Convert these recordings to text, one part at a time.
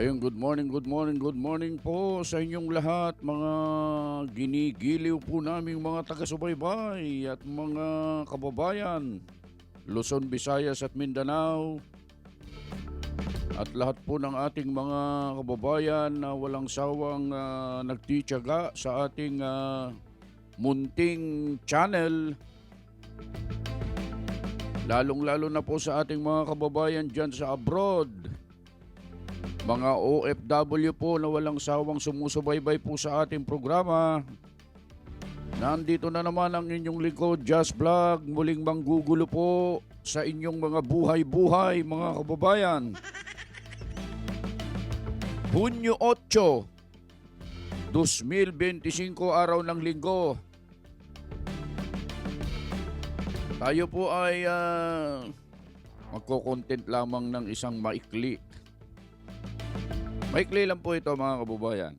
Ayun, good morning, good morning, good morning po sa inyong lahat, mga ginigiliw po naming mga taga-subaybay at mga kababayan, Luzon, Visayas at Mindanao, at lahat po ng ating mga kababayan na walang sawang ah, nagtityaga sa ating ah, munting channel. Lalong-lalo na po sa ating mga kababayan dyan sa abroad. Mga OFW po na walang sawang sumusubaybay po sa ating programa. Nandito na naman ang inyong lingkod, Just Vlog. Muling manggugulo po sa inyong mga buhay-buhay, mga kababayan. Hunyo 8, 2025 araw ng linggo. Tayo po ay ah, magko-content lamang ng isang maikli Maikli lang po ito mga kababayan.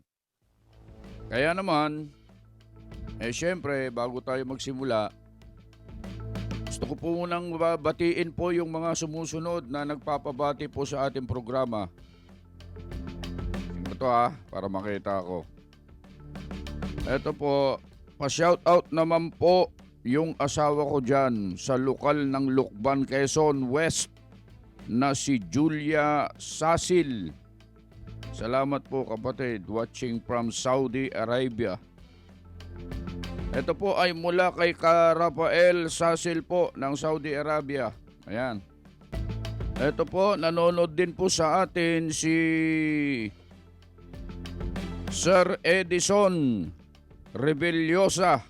Kaya naman, eh syempre, bago tayo magsimula, gusto ko po munang batiin po yung mga sumusunod na nagpapabati po sa ating programa. Ito ah, para makita ko. Ito po, pa-shoutout naman po yung asawa ko dyan sa lokal ng Lukban, Quezon West na si Julia Sasil. Salamat po kapatid, watching from Saudi Arabia. Ito po ay mula kay Ka Rafael Sasil po ng Saudi Arabia. Ayan. Ito po, nanonood din po sa atin si Sir Edison Rebeliosa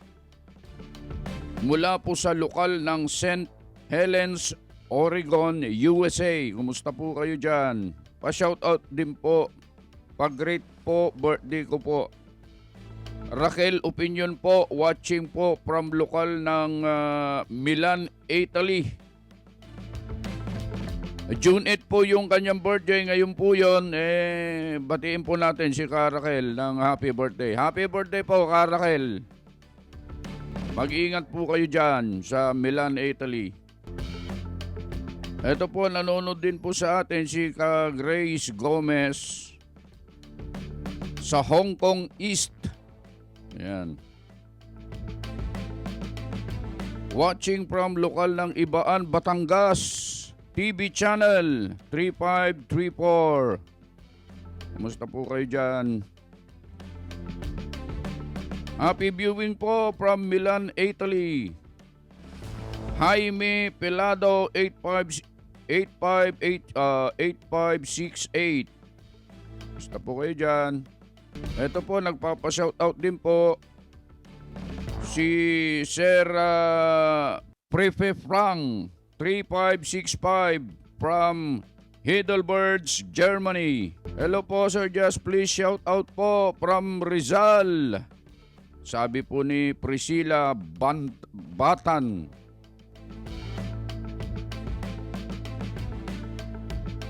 mula po sa lokal ng St. Helens, Oregon, USA. Kumusta po kayo dyan? Pa-shoutout din po pag-great po, birthday ko po. Raquel Opinion po, watching po from lokal ng ah, Milan, Italy. June 8 po yung kanyang birthday. Ngayon po yon eh, batiin po natin si Ka Raquel ng happy birthday. Happy birthday po, Ka Raquel. Mag-ingat po kayo dyan sa Milan, Italy. Ito po, nanonood din po sa atin si Ka Grace Gomez sa Hong Kong East. Ayan. Watching from lokal ng Ibaan, Batangas. TV channel 3534. Kumusta po kayo dyan? Happy viewing po from Milan, Italy. Jaime Pelado 85 858 uh, 8568. Kumusta po kayo dyan? Ito po, nagpapa-shoutout din po si Sir uh, Prefe Frank 3565 from Heidelberg, Germany. Hello po Sir Just please shout out po from Rizal. Sabi po ni Priscilla Ban- Batan.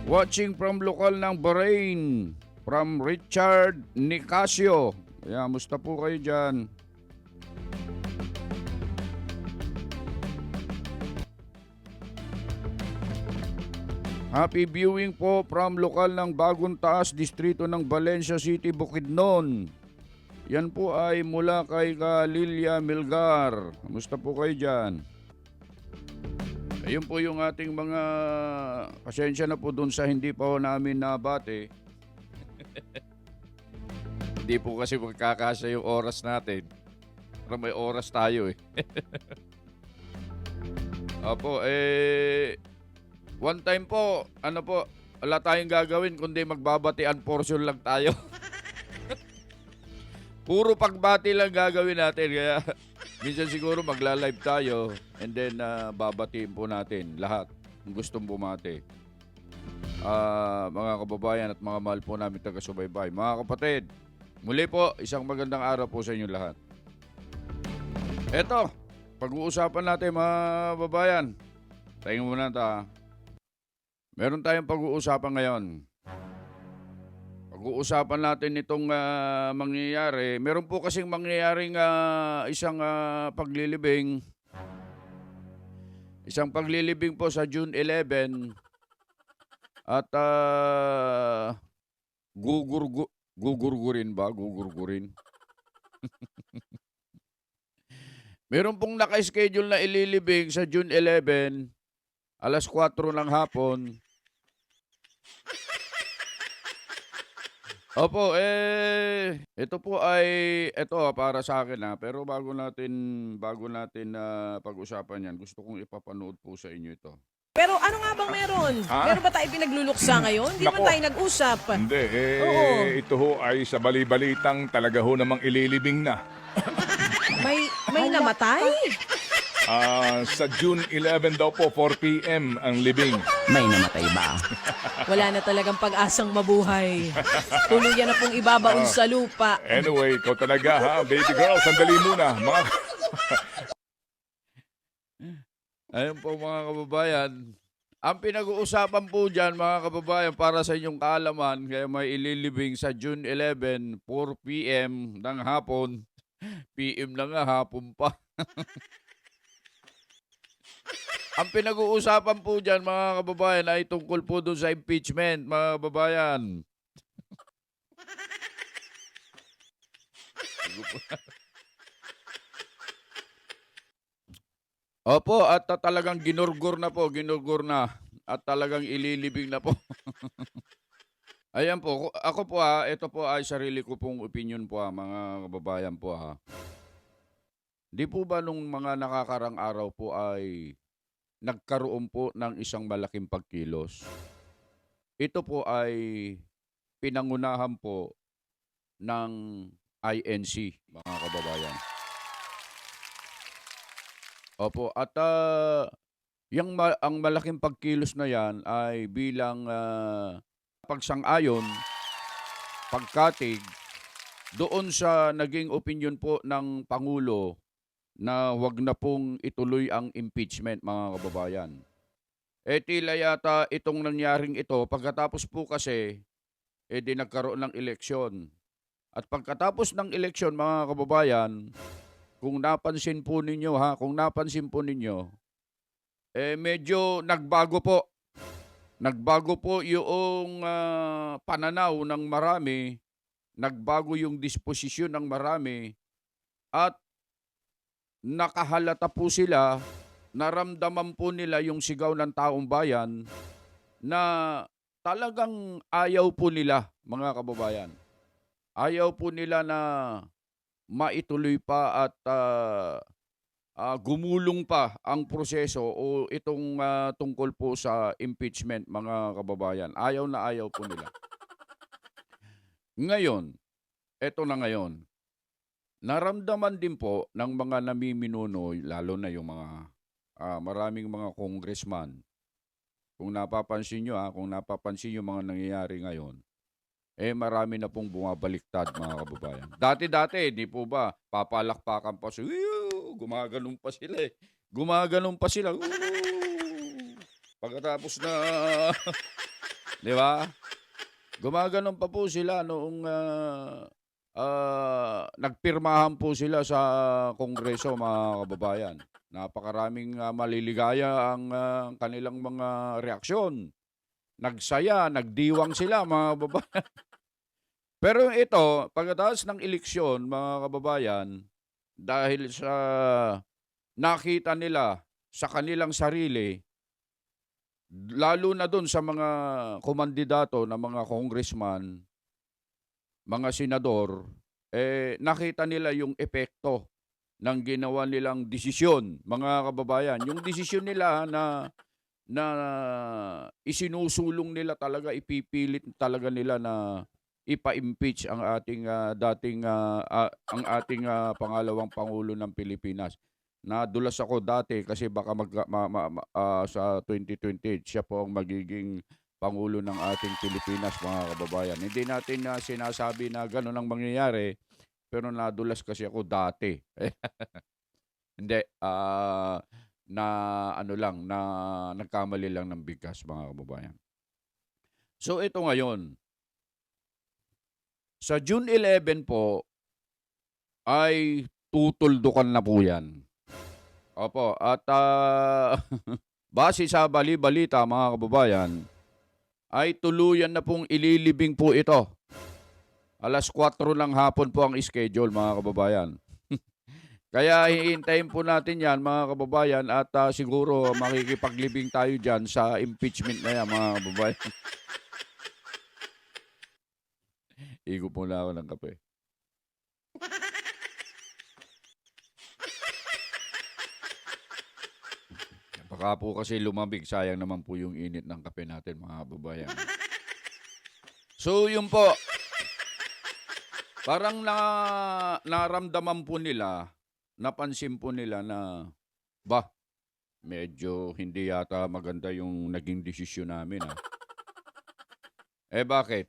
Watching from lokal ng Bahrain, from Richard Nicasio. Kaya, musta po kayo dyan? Happy viewing po from lokal ng Bagong Taas, distrito ng Valencia City, Bukidnon. Yan po ay mula kay ka Lilia Milgar. Kamusta po kayo dyan? Ayun po yung ating mga pasensya na po dun sa hindi pa namin nabate. Hindi po kasi magkakasya yung oras natin. Pero may oras tayo eh. Opo, eh... One time po, ano po, wala tayong gagawin kundi magbabatian portion lang tayo. Puro pagbati lang gagawin natin. Kaya minsan siguro magla-live tayo and then uh, babatiin po natin lahat gustong bumati. Ah, mga kababayan at mga mahal po namin taga-subaybay. Mga kapatid, muli po, isang magandang araw po sa inyo lahat. Eto, pag-uusapan natin mga babayan. Tingnan muna ta. Meron tayong pag-uusapan ngayon. Pag-uusapan natin itong ah, mangyayari. Meron po kasing mangyayaring ah, isang ah, paglilibing. Isang paglilibing po sa June 11. At ah, gugurgu gugurgurin ba? Gugurgurin? Meron pong naka-schedule na ililibing sa June 11, alas 4 ng hapon. Opo, eh, ito po ay, ito ah, para sa akin ha, pero bago natin, bago natin na pag-usapan yan, gusto kong ipapanood po sa inyo ito. Pero ano nga bang meron? Ha? Meron ba tayo pinagluluksa ngayon? Hindi naman Nako. tayo nag-usap. Hindi, eh, Oo. ito ho ay sa bali-balitang talaga ho namang ililibing na. May may namatay? Ah, sa June 11 daw po, 4 p.m. ang libing. May namatay ba? Wala na talagang pag-asang mabuhay. Tuluyan na pong ibabaon sa lupa. Anyway, ikaw talaga ha, baby girl, sandali muna. Mga... Ayun po mga kababayan. Ang pinag-uusapan po dyan mga kababayan para sa inyong kaalaman kaya may ililibing sa June 11, 4 p.m. ng hapon. PM na nga hapon pa. Ang pinag-uusapan po dyan mga kababayan ay tungkol po doon sa impeachment mga kababayan. Opo, at ta- talagang ginurgur na po, ginurgur na. At talagang ililibing na po. Ayan po, ko- ako po ha, ito po ay sarili ko pong opinion po ha, mga kababayan po ha. Di po ba nung mga nakakarang araw po ay nagkaroon po ng isang malaking pagkilos? Ito po ay pinangunahan po ng INC, mga kababayan. Opo, at ah, yung ma- ang malaking pagkilos na yan ay bilang ah, pagsang-ayon, pagkatig, doon sa naging opinion po ng Pangulo na wag na pong ituloy ang impeachment, mga kababayan. Eh tila yata itong nangyaring ito, pagkatapos po kasi, eh di nagkaroon ng eleksyon. At pagkatapos ng eleksyon, mga kababayan, kung napansin po ninyo ha, kung napansin po ninyo, eh medyo nagbago po. Nagbago po yung ah, pananaw ng marami, nagbago yung disposisyon ng marami, at nakahalata po sila, naramdaman po nila yung sigaw ng taong bayan na talagang ayaw po nila, mga kababayan. Ayaw po nila na maituloy pa at ah, ah, gumulong pa ang proseso o itong ah, tungkol po sa impeachment mga kababayan. Ayaw na ayaw po nila. Ngayon, eto na ngayon. Naramdaman din po ng mga namiminuno, lalo na yung mga ah, maraming mga congressman. Kung napapansin nyo ha, kung napapansin yung mga nangyayari ngayon, eh marami na pong bumabaliktad mga kababayan. Dati-dati, di po ba, papalakpakan pa sila, gumaganon pa sila eh. Gumaganon pa sila. Pagkatapos na, di ba? Gumaganon pa po sila noong ah, ah, nagpirmahan po sila sa kongreso mga kababayan. Napakaraming ah, maliligaya ang ah, kanilang mga reaksyon nagsaya, nagdiwang sila mga kababayan. Pero ito, pagkatapos ng eleksyon, mga kababayan, dahil sa nakita nila sa kanilang sarili, lalo na doon sa mga kumandidato na mga congressman, mga senador, eh, nakita nila yung epekto ng ginawa nilang desisyon, mga kababayan. Yung desisyon nila na na isinusulong nila talaga, ipipilit talaga nila na ipa-impeach ang ating ah, dating ah, ah, ang ating ah, pangalawang pangulo ng Pilipinas. Nadulas ako dati kasi baka mag, ma- ma- ma- ah, sa 2028 siya po ang magiging pangulo ng ating Pilipinas mga kababayan. Hindi natin na sinasabi na gano'n ang mangyayari pero nadulas kasi ako dati. Hindi ah na ano lang na nagkamali lang ng bigkas mga kababayan. So ito ngayon. Sa June 11 po ay tutuldukan na po yan. Opo, at ah, base sa bali-balita mga kababayan, ay tuluyan na pong ililibing po ito Alas 4 ng hapon po ang schedule mga kababayan. Kaya hihintayin po natin yan mga kababayan at ah, siguro makikipaglibing tayo dyan sa impeachment na yan mga kababayan. Igo po na ako ng kape. Baka po kasi lumabig, sayang naman po yung init ng kape natin mga kababayan. So yun po, parang na, naramdaman po nila, napansin po nila na, ba, medyo hindi yata maganda yung naging desisyon namin. Ah. Eh bakit?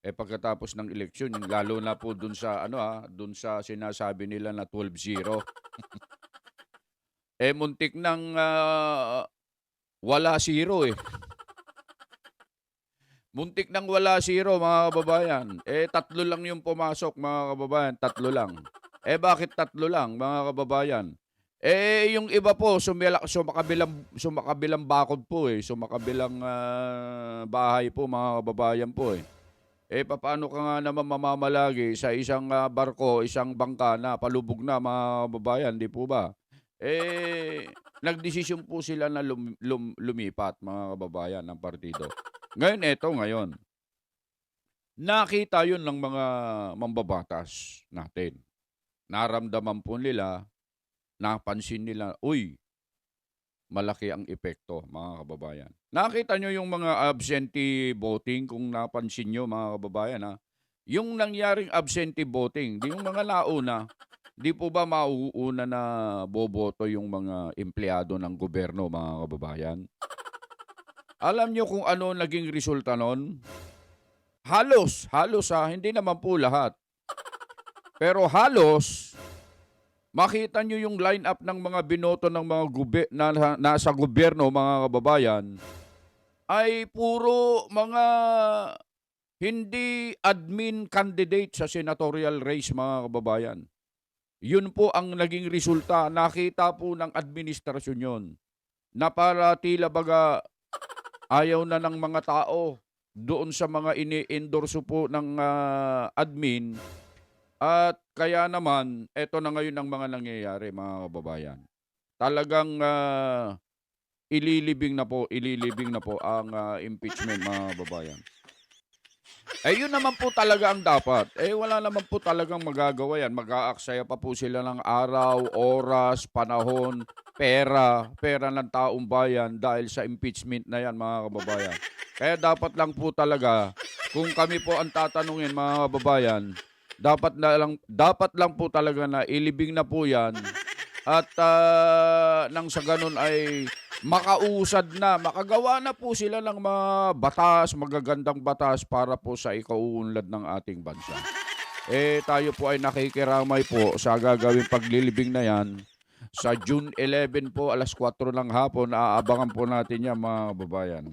Eh pagkatapos ng eleksyon, lalo na po dun sa ano ah, dun sa sinasabi nila na 12-0. eh muntik nang ah, wala zero eh. Muntik nang wala zero mga kababayan. Eh tatlo lang yung pumasok mga kababayan, tatlo lang. Eh bakit tatlo lang mga kababayan? Eh yung iba po sumila, sumakabilang sumakabilang bakod po eh, sumakabilang ah, bahay po mga kababayan po eh. Eh paano ka nga naman mamamalagi sa isang ah, barko, isang bangka na palubog na mga kababayan, di po ba? Eh nagdesisyon po sila na lum- lum- lumipat mga kababayan ng partido. Ngayon eto ngayon. Nakita 'yun ng mga mambabatas natin. Naramdaman po nila, napansin nila, uy, malaki ang epekto, mga kababayan. Nakita nyo yung mga absentee voting, kung napansin nyo, mga kababayan, ha? Yung nangyaring absentee voting, di yung mga nauna, di po ba mauuna na boboto yung mga empleyado ng gobyerno, mga kababayan? Alam nyo kung ano naging resulta nun? Halos, halos ha, hindi naman po lahat. Pero halos, makita nyo yung line-up ng mga binoto ng mga gube, na, nasa gobyerno, mga kababayan, ay puro mga hindi admin candidate sa senatorial race, mga kababayan. Yun po ang naging resulta. Nakita po ng administrasyon yon na para tila baga ayaw na ng mga tao doon sa mga ini-endorso po ng ah, admin at kaya naman, eto na ngayon ang mga nangyayari, mga kababayan. Talagang ah, ililibing na po, ililibing na po ang ah, impeachment, mga kababayan. Eh, yun naman po talaga ang dapat. Eh, wala naman po talagang magagawa yan. Mag-aaksaya pa po sila ng araw, oras, panahon, pera, pera ng taong bayan dahil sa impeachment na yan, mga kababayan. Kaya dapat lang po talaga, kung kami po ang tatanungin, mga kababayan, dapat na lang dapat lang po talaga na ilibing na po 'yan at ah, nang sa ganun ay makausad na, makagawa na po sila ng mga batas, magagandang batas para po sa ikauunlad ng ating bansa. Eh tayo po ay nakikiramay po sa gagawing paglilibing na 'yan. Sa June 11 po, alas 4 ng hapon, aabangan po natin yan mga kababayan.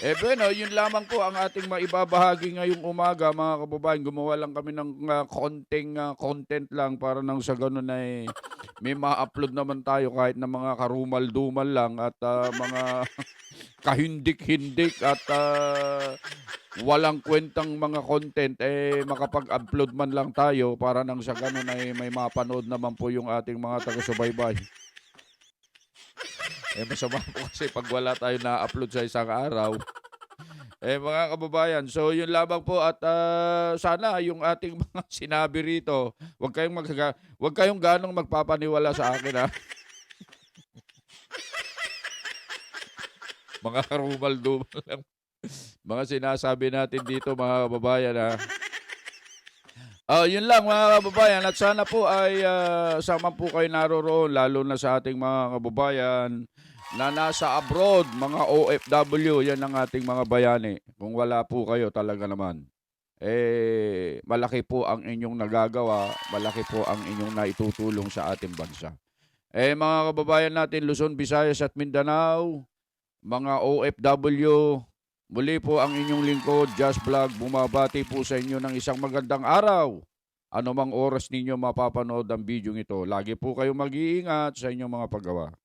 Eh bueno, yun lamang po ang ating maibabahagi ngayong umaga mga kababayan. Gumawa lang kami ng uh, konting ah, content lang para nang sa ganun ay may ma-upload naman tayo kahit na mga karumal-dumal lang at ah, mga kahindik-hindik at ah, walang kwentang mga content eh makapag-upload man lang tayo para nang sa ganun ay may mapanood naman po yung ating mga taga-subaybay. Eh masama po kasi pag wala tayo na-upload sa isang araw. Eh mga kababayan, so yun lamang po at ah, sana yung ating mga sinabi rito, wag kayong mag wag kayong ganong magpapaniwala sa akin ha. mga karumal-dumal lang. Mga sinasabi natin dito mga kababayan ha. Ah, yun lang mga kababayan at sana po ay ah, sama po kayo naroroon lalo na sa ating mga kababayan na nasa abroad, mga OFW, yan ang ating mga bayani. Kung wala po kayo talaga naman, eh malaki po ang inyong nagagawa, malaki po ang inyong naitutulong sa ating bansa. Eh mga kababayan natin, Luzon, Visayas at Mindanao, mga OFW, muli po ang inyong lingkod, Just Vlog, bumabati po sa inyo ng isang magandang araw. Ano mang oras ninyo mapapanood ang video ito, lagi po kayong mag-iingat sa inyong mga paggawa.